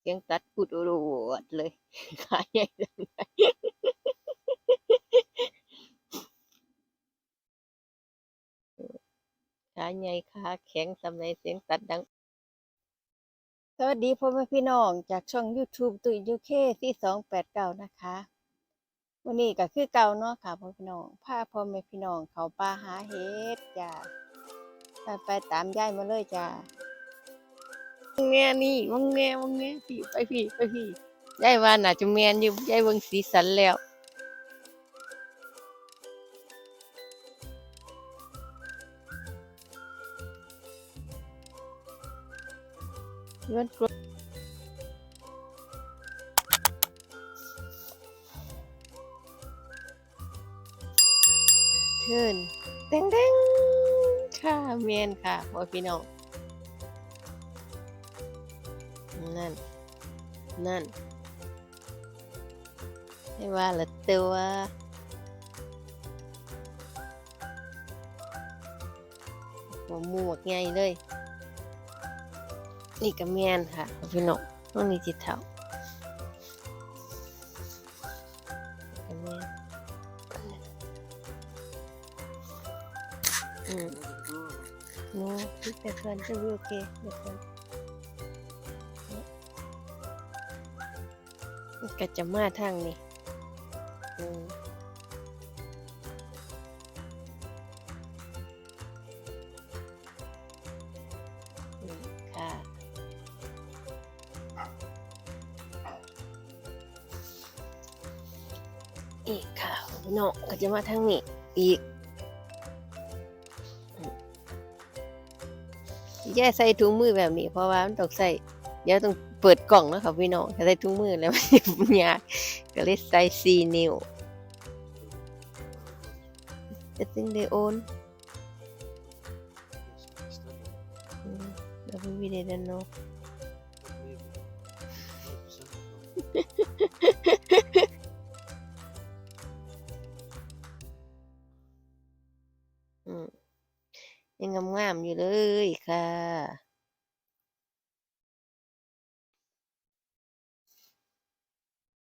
เสียงตัดกุดโอโรดเลยขาใหญ่จังเลยขาใหญ่ขาแข็งสำในเสียงตัดดัง สวัสดีพ่อแม่พี่น้องจากช่อง YouTube ตุยยูเคที่สองแปดเก้านะคะ วันนี้ก็คือเก่าเนาะค่ะพ่อพี่น้องพาพ่อแม่พี่น้องเขาป่าหาเห็ดจ้าไปตามยายมาเลยจ้า แง่นี่วังแง่วังแง่พี่ไปพี่ไปพี่ยายว่าน่าจะแมนอยู่ยายเบิ่งสีสันแล้วย้อนกรเทินเด้งเด้งค่ะแมนค่ะพ่อพี่น้อง นั่น นั่นให้ว่าละตัวหัวหมูหมกใหญ่เลย นี่ก็แมนค่ะ พี่น้องต้องมีจิตเท่าก็แม่นอืมโน้พี่แต่เก็จะมาทางนี้อืมอืมค่ะอีกค่ะพี่น้องก็จะมาทางนี้อีกแย่ใส่ถุงมือแบบนี้ เพราะว่ามันต้องใส่เดี๋ยวต้อง เปิดกล่องเนาะค่ะพี่น้องใส่ถุงมือแล้วมันยากก็เลยใส่สี่นิ้วจะตึงได้โอนอืมแล้วพี่วิเดดันเนาะอืมยังงามๆอยู่เลยค่ะ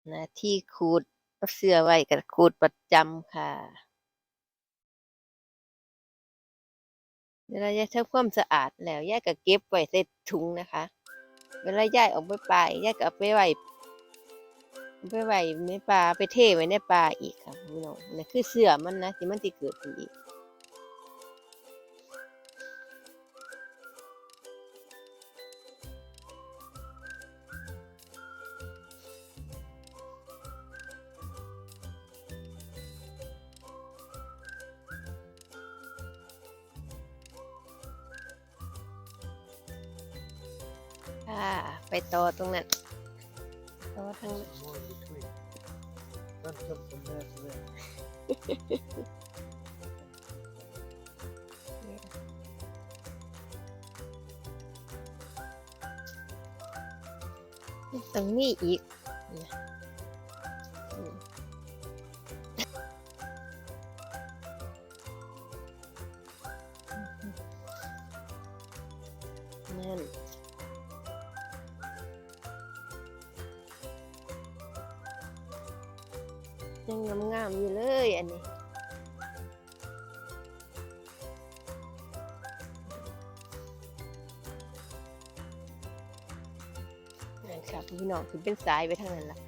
หน้าที่ขูดเอาเสื้อไว้กับขูดประจำค่ะ เวลายายทำความสะอาดแล้วยายก็เก็บไว้ใส่ถุงนะคะ เวลายายออกไปป่ายายก็เอาไปไว้ไปไว้ในป่าไปเทไว้ในป่าอีกค่ะพี่น้องนี่คือเสื้อมันนะที่มันติเกิดขึ้นอีก ไปต่อตรงนั้นต่อทางตรงนี้อีก ค่ะพี่น้องถึงเป็นสายไปทางนั้นล่ะ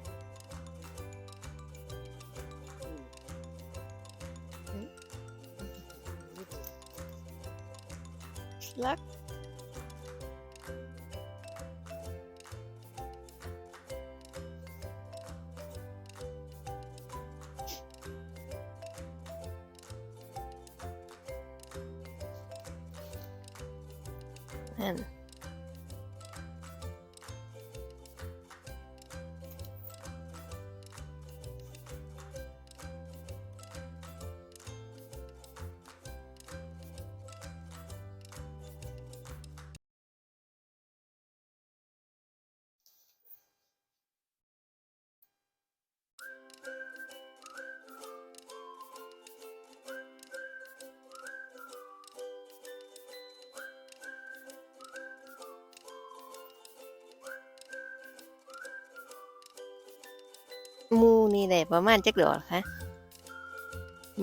ลัก นี้ได้ประมาณจักดอกคะ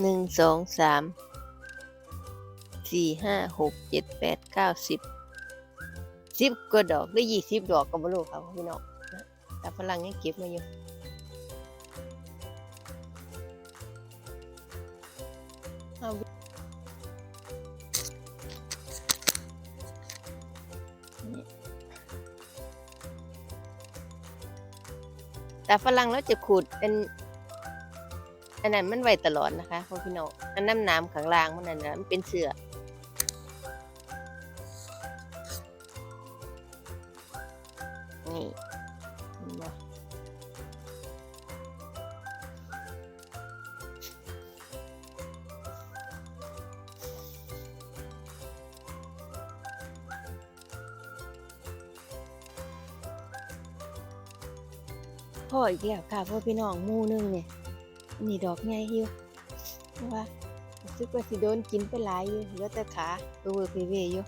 หนึ่งสองสามสี่ห้าหกเจ็ดแปดเก้าสิบสิบกว่าดอกได้ยี่สิบดอกก็บ่รู้ครับพี่น้องแต่ฝรั่งยังเก็บมาอยู่ แต่ฝรั่งแล้วจะขูดเป็น อันนั้นมันไว้ตลอดนะคะพ่อพี่น้องอันน้ำน้ำข้างล่างมันนั่นนะมันเป็นเสือนี่ พ่ออีกแล้วค่ะพ่อพี่น้องมู่นึงเนี่ยนี่ดอกใหญ่อยู่เพราะว่ารู้สึกว่าสิโดนกินไปหลายอยู่เหลือแต่ขาเวอร์เพเวอยู่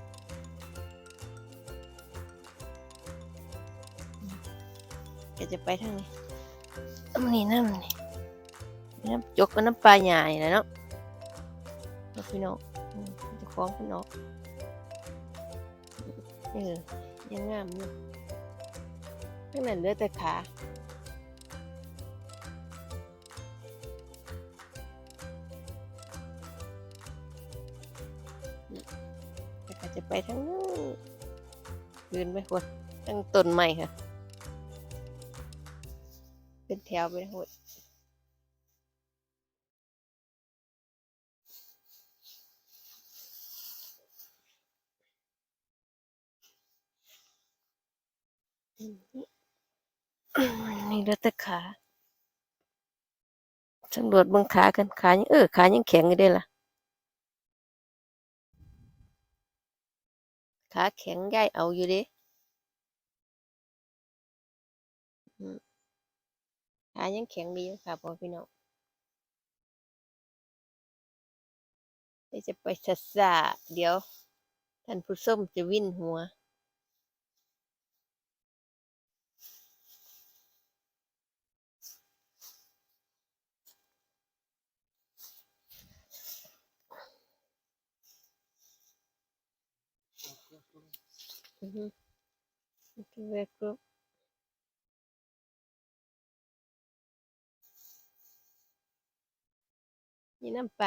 แกจะไปทางนี้อันนี้น้ำนี่น้ำจกกับน้ำปลาใหญ่นะเนาะเอพี่น้องจะคล้องพี่น้องเออยังงามอยู่ข้างนั้นเหลือแต่ขา ไปทั้งยืนไปหมดทั้งต้นใหม่ค่ะ เป็นแถวไปหมดนี่เลือแต่ขาสำรวจบางขากันขายังเออขายังแข็งอยู่เด้ล่ะ ขาแข็งย่ายเอาอยู่ดิขายังแข็งดีอยู่ค่ะพ่อพี่น้องเดี๋ยวจะไปสัสะเดี๋ยว ท่านผู้ส้มจะวิ่นหัว โอเคเวกรุ๊ปนี่น้ำปล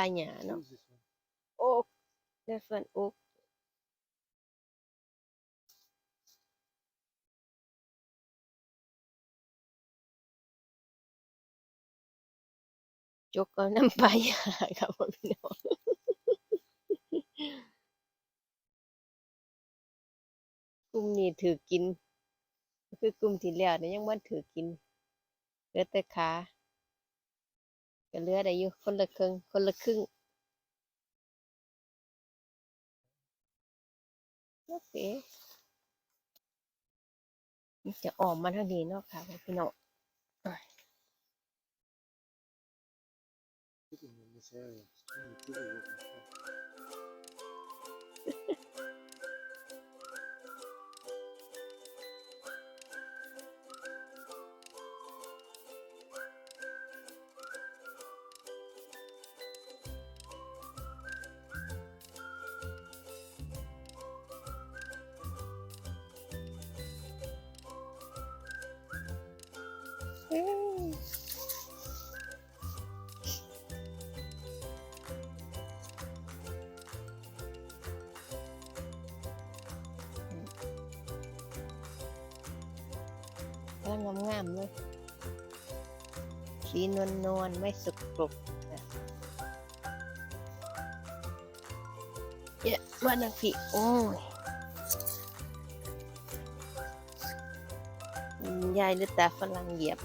ลาหยาครับพ่อพี่น้องกลุ่มนี้ถือกิน คือกลุ่มที่แล้วเนี่ยยังบ่ถือกินเหลือแต่ขาก็เหลือได้อยู่คนละครึ่งคนละครึ่งโอเคมันจะออกมาทางนี้เนาะค่ะพี่น้องำลังงามๆเลย สีนวลนวลๆไม่สกปรกเยอะมานักพี่ โอ้ยยายหรือตาฝรั่งเหยียบ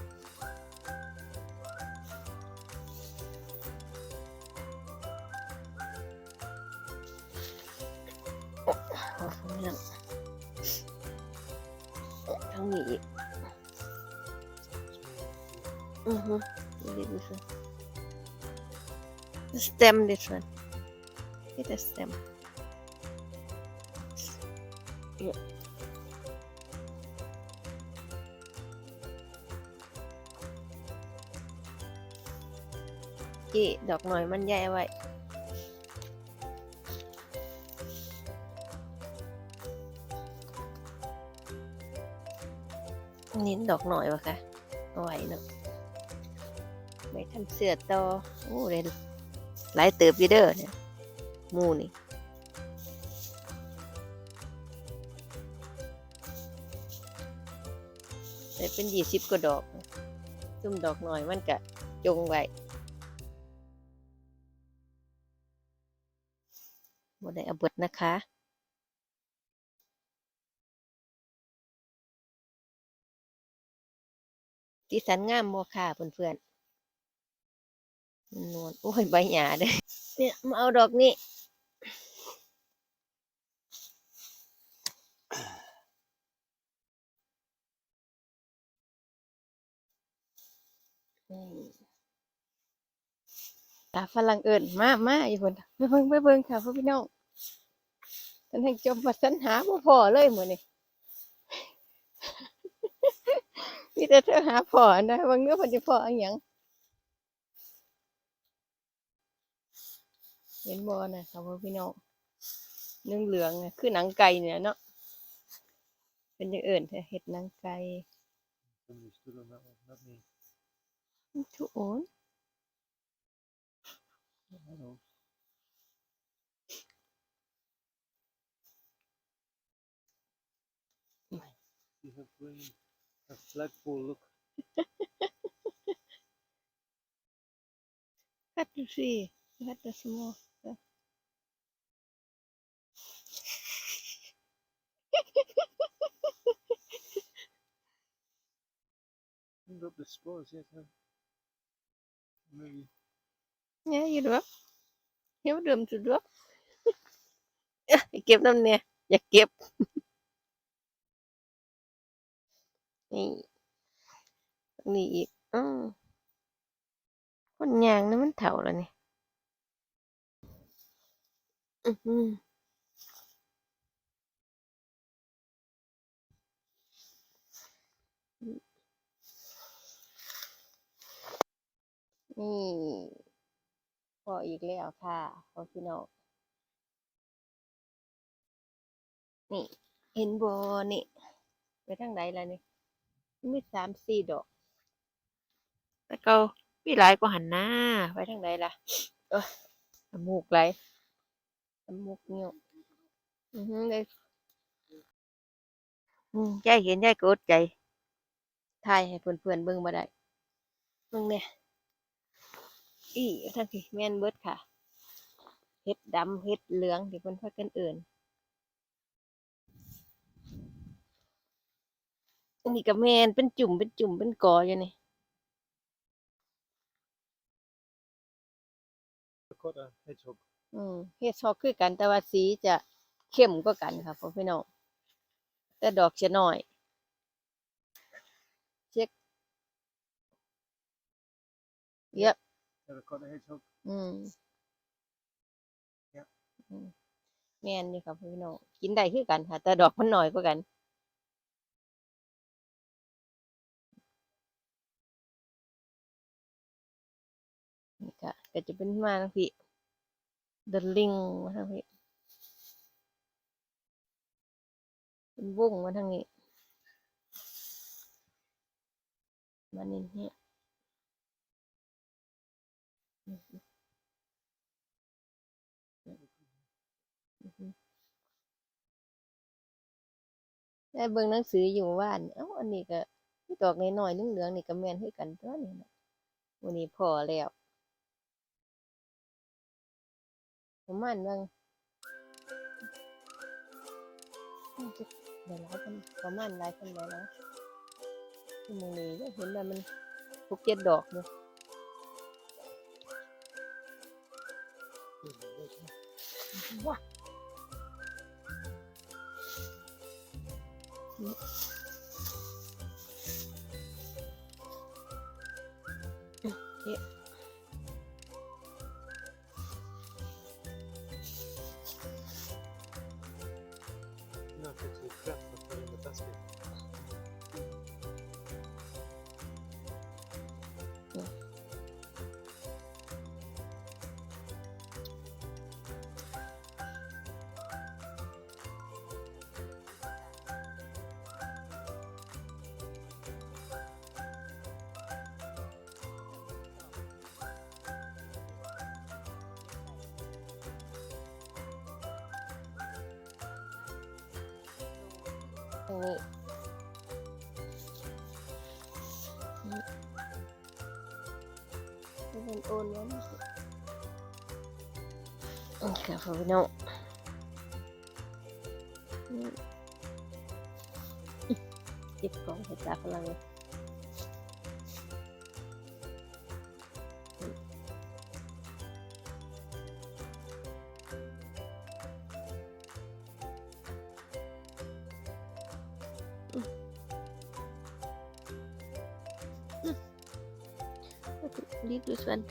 อือฮึ this one the stem this one get a stem yeah. กี้ดอกหน่อยมันใหญ่ ทำเสือต่อโอ้เลยหลายเติบอยู่เด้อเนี่ยมูนี่แต่เป็นยี่สิบกว่าดอกซุ่มดอกหน่อยมันกะจงไว้บ่ได้อเบิดนะคะสีสันงามบ่ค่ะเพื่อนๆ นวลโอ้ยใบหญ้าเด้เนี่ยมาเอาดอกนี้ตาฝรั่งเอิญมามาอยู่คนไปเบิ่งไปเบิ่งค่ะพ่อพี่น้องฉันให้จมมาสัญหาบ่พอเลยเหมือนี้มีแต่เธอหาพอนะบางเนื้อพันจะพออันหยัง เห็นบ่นะครับพ่อพี่น้องเนื้อเหลืองๆน่ะคือหนังไก่เนี่ยเนาะเป็นอย่างเอิญเห็ดหนังไก่ Somebody stood on that one, not me. ทุกโอน I know. You have green, a flagpole look. คัดดูสิคัดดูสมอ up the spores, yes, huh? Maybe. เนี่ยอยู่ด้วยเดี๋ยวเดิมจุดด้วยเอ้ยเก็บน้ำเนี่ยอย่าเก็บ นี่ตรงนี้อีกอืมคนยางนี่มันเถาแล้วนี่อือหือ นี่พออีกแล้วค่ะพอพี่น้องนี่ เห็นบอนี่ ไปทางไหนล่ะนี่มีสามสี่ดอกแต่เก็มีหลายกว่าหันหน้า ไปทางไหนล่ะเออน้ำมูกไหลน้ำมูกเงี้ยอือหือเลยอืมยายเห็นยายกอดใจถ่ายให้เพื่อนๆเบิ่งมาได้เบิ่งเนี่ย อีทั้งที่แม่นเบิดค่ะเฮ็ดดำเฮ็ดเหลืองที่เพิ่นพากันเอิ่นอันนี้ก็แม่นเป็นจุ่มเป็นจุ่มเป็นกออยู่นี่ Terracotta hedgehog. อืมเฮ็ดชอกคือกันแต่ว่าสีจะเข้มกว่ากันค่ะพ่อพี่น้องแต่ดอกจะน้อยเช็ค เยอะ Terracotta hedgehog. อืม Yep. อืมแม่นนี่ค่ะพ่อพี่น้องกินได้คือกันค่ะ แต่ดอกมันน้อยกว่ากัน นี่ก็ก็จะเป็นมาทางพี่เดินลิงมาทางพี่เป็นวงมาทางนี้มานี่เนี่ยอืมอืมอืม ได้เบิ่งหนังสืออยู่ว่านเอ้าอันนี้ก็ดอกน้อยๆเหลืองๆนี่ก็แม่นคือกันตัวนี้นะวันนี้พอแล้วประมาณว่าน่าจะได้หลายคนประมาณหลายคนแล้วนะที่มึงนี่เห็นว่ามันพวกเจ็ดดอกเนี่ยา No, รงนี้นี่เป็นโอนแล้วนี่โอเคครับพี่น้องนี่จิบกล่องเห็ดจาพลังเลย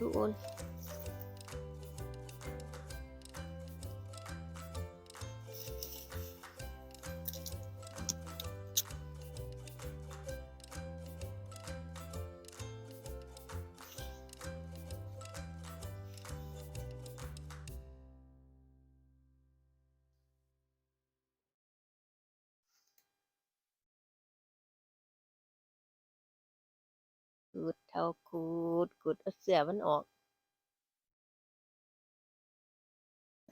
บดู เท่าขูดขูดเอาเสือมันออก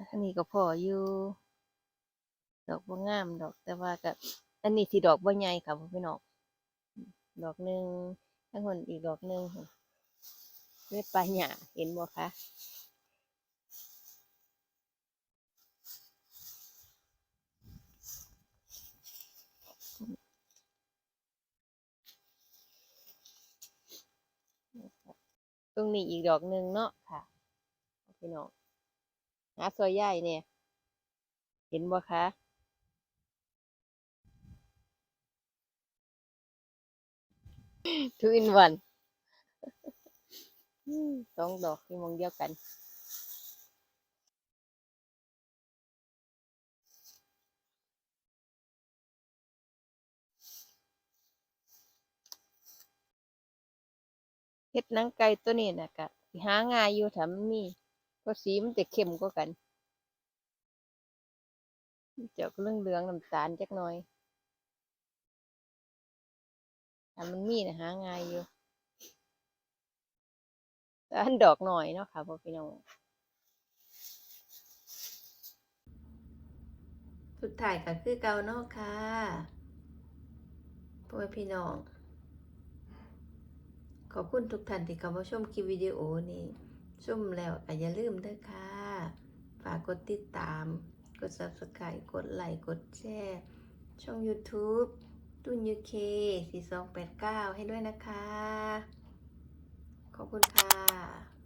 อันนี้ก็พออยู่ ดอกบ่งามดอกแต่ว่ากับอันนี้ที่ดอกบ่ใหญ่ค่ะพ่อพี่น้องดอกหนึ่งทั้งคนอีกดอกหนึ่งเม็ดปลายหยาเห็นบ่คะ รงนี้อีกดอกหนึ่งเนาะค่ะพี่น้องหาซอยใหญ่เนี่ย เห็นบ่คะทูอินวันสองดอกที่มองเดียวกัน ฮ็ดหนังไก่ตัวนี้นะกะหาง่ายอยู่ถ้ามันมีเพราะสีมันจะเข้มกว่ากันเจาะเรื่องเหลืองน้ำตาลจักหน่อยถ้ามันมีนะหาง่ายอยู่แต่อันดอกหน่อยเนาะค่ะพ่อพี่น้องสุดท้ายก็คือเก่าเนาะค่ะพ่อพี่น้อง ขอบคุณทุกท่านที่เข้ามาชมคลิปวิดีโอนี้ชมแล้วอย่าลืมเด้อค่ะ ฝากกดติดตาม กด subscribe กดไลค์กดแชร์ช่อง YouTube ตุนยูเค4289ให้ด้วยนะคะ ขอบคุณค่ะ